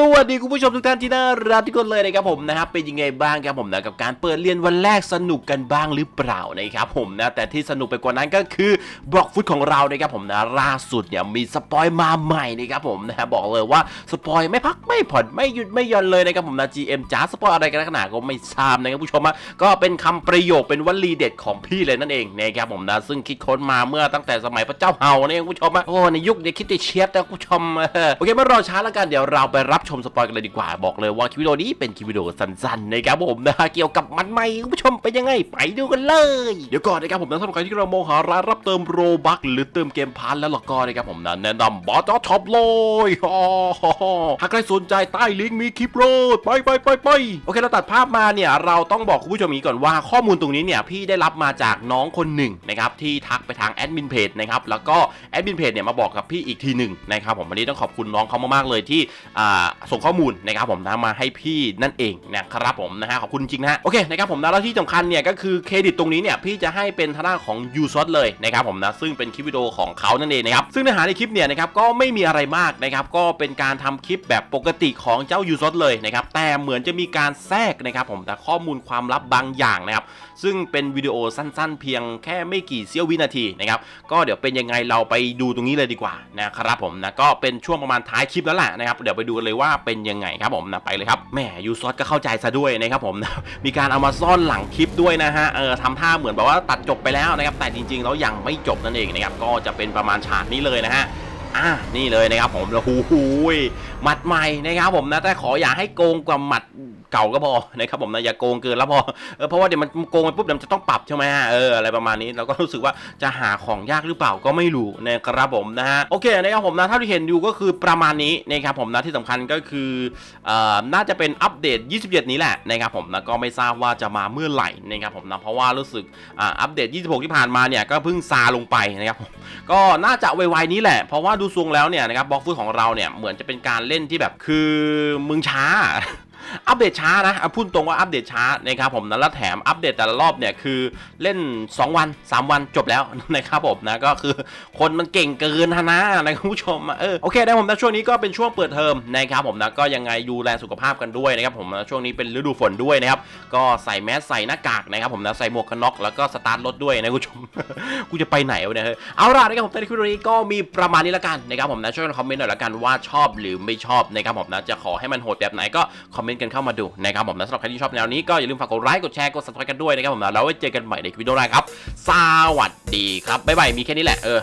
สวัสดีคุณผู้ชมทุกท่านที่น่ารักทุกคนเลยนะครับผมนะครับเป็นยังไงบ้างครับผมนะกับการเปิดเรียนวันแรกสนุกกันบ้างหรือเปล่านะครับผมนะแต่ที่สนุกไปกว่านั้นก็คือบล็อกฟุตของเรานะครับผมนะล่าสุดเนี่ยมีสปอยมาใหม่นะครับผมนะฮะบอกเลยว่าสปอยไม่พักไม่ผ่อนไม่หยุดไม่หย่อนเลยนะครับผมนะ GM จ้าสปอยอะไรกันนักหนาดก็ไม่ทราบนะครับผู้ชมอะก็เป็นคำประโยคเป็นวลีเด็ดของพี่เลยนั่นเองนะครับผมนะซึ่งคิดค้นมาเมื่อตั้งแต่สมัยพระเจ้าเฮาเนี่ยคุณผู้ชมอะโอ้ในยุคเด็กคิดติเชียบแต่ผู้ชมโอเคไม่รอช้าแล้วกันเดี๋ยวเราไปรับชมสปอยกันเลยดีกว่าบอกเลยว่าคลิปวิดีโอนี้เป็นคลิปวิดีโอสั้นๆนะครับผมนะฮะเกี่ยวกับมันใหม่คุณผู้ชมเป็นยังไงไปดูกันเลย เดี๋ยวก่อนนะครับผมนะสำหรับใครที่เรามองหาร้านรับเติมโรบักหรือเติมเกมพาร์ทแล้วล่ะก็นะครับผมนะแนะนำบอสท็อปเลยฮ่าฮ่าหากใครสนใจใต้ลิงก์มีคลิปโรดไปไปไปไปโอเคเราตัดภาพมาเนี่ยเราต้องบอกคุณผู้ชมนี้ก่อนว่าข้อมูลตรงนี้เนี่ยพี่ได้รับมาจากน้องคนหนึ่งนะครับที่ทักไปทางแอดมินเพจนะครับแล้วก็แอดมินเพจเนี่ยมาบอกกับพี่อีกทีหนึ่งนะครับผมวันนี้ต้องขอบคุณน้องเขามากๆเลยที่อ่าส่งข้อมูลนะครับผมนะมาให้พี่นั่นเองนะครับผมนะฮะขอบคุณจริงนะฮะโอเคนะครับผมนะแล้วที่สำคัญเนี่ยก็คือเครดิตตรงนี้เนี่ยพี่จะให้เป็นทางด้านของยูซอเลยนะครับผมนะซึ่งเป็นคลิปวิดีโอของเขานั่นเองนะครับซึ่งเนื้อหาในคลิปเนี่ยนะครับก็ไม่มีอะไรมากนะครับก็เป็นการทำคลิปแบบปกติของเจ้ายูซอเลยนะครับแต่เหมือนจะมีการแทรกนะครับผมแต่ข้อมูลความลับบางอย่างนะครับซึ่งเป็นวิดีโอสั้นๆ เพียงแค่ไม่กี่เสี้ยววินาทีนะครับก็เดี๋ยวเป็นยังไงเราไปดูตรงนี้เลยดีกว่านะครับผมนะก็เป็นช่วงประมาณท้ายคลิปแล้วแหละนะครับเดี๋ยวไปดูกันเลยว่าเป็นยังไงครับผมนะไปเลยครับแหมยูซอสก็เข้าใจซะด้วยนะครับผมนะมีการเอามาซ่อนหลังคลิปด้วยนะฮะเออทำท่าเหมือนแบบว่าตัดจบไปแล้วนะครับแต่จริงๆแล้วยังไม่จบนั่นเองนะครับก็จะเป็นประมาณฉากนี้เลยนะฮะอะนี่เลยนะครับผมแล้วหูหูย หมัดใหม่นะครับผมนะแต่ขออย่าให้โกงกว่าหมัดเก่าก็พอนะครับผมนะอย่าโกงเกินแล้วพอเออเพราะว่าเดี๋ยวมันโกงไปปุ๊บเดี๋ยวจะต้องปรับใช่ไหมฮะเอออะไรประมาณนี้เราก็รู้สึกว่าจะหาของยากหรือเปล่าก็ไม่รู้นะครับผมนะฮะโอเคนะครับผมนะเท่าที่เห็นอยู่ก็คือประมาณนี้นะครับผมนะที่สำคัญก็คือเอ่อน่าจะเป็นอัปเดต 27 นี้แหละนะครับผมนะก็ไม่ทราบว่าจะมาเมื่อไหร่นะครับผมนะเพราะว่ารู้สึกอ่าอัปเดต 26 ที่ผ่านมาเนี่ยก็เพิ่งซาลงไปนะครับก็น่าจะไวๆนี้แหละเพราะว่าดูทรงแล้วเนี่ยนะครับบล็อกฟุตของเราเนี่ยเหมือนจะเป็นการเล่นที่แบบคือมึงช้า อัปเดตช้านะอพูดตรงว่าอัปเดตช้านะครับผมนะแล้วแถมอัปเดตแต่ละรอบเนี่ยคือเล่น 2 วัน 3 วันจบแล้วนะครับผมนะก็คือคนมันเก่งเกินนะนะคุณผู้ชมเออโอเคนะผมนะช่วงนี้ก็เป็นช่วงเปิดเทอมนะครับผมนะก็ยังไงดูแลสุขภาพกันด้วยนะครับผมนะช่วงนี้เป็นฤดูฝนด้วยนะครับก็ใส่แมสใส่หน้ากากนะครับผมนะใส่หมวกกันน็อกแล้วก็สตาร์ทรถด้วยนะคุณผู้ชมกูจะไปไหนวะเนี่ยเอาล่ะนะครับผมในคลิปนี้ก็มีประมาณนี้ละกันนะครับผมนะช่วยคอมเมนต์หน่อยละกันว่าชอบหรือไม่ชอบนะครับผมนะจะขอให้มันโหดแบบไหนก็คอมเมนต์กันเข้ามาดูนะครับผมนะสำหรับใครที่ชอบแนวนี้ก็อย่าลืมฝากกดไลค์กดแชร์กด subscribe กันด้วยนะครับผมนะแล้วไว้เจอกันใหม่ในคลิปวิดีโอหน้าครับสวัสดีครับบ๊ายบายมีแค่นี้แหละเออ